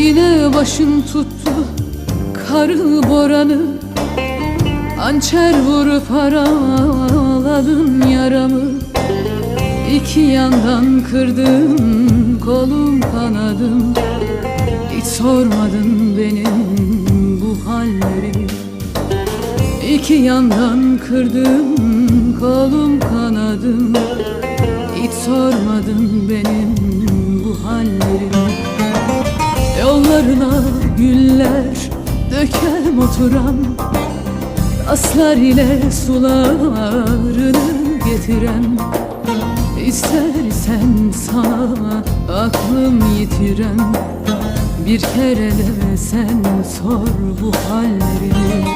Yine başın tuttu karı boranı. Hançer vurup araladın yaramı. İki yandan kırdın kolum kanadım. Hiç sormadın benim bu hallerimi. İki yandan kırdım kolum kanadım. Hiç sormadın benim bu hallerimi Yollarına güller dökem oturan Aslar ile sularını getiren. İstersen sana aklım yitiren. Bir kere de sen sor bu hallerimi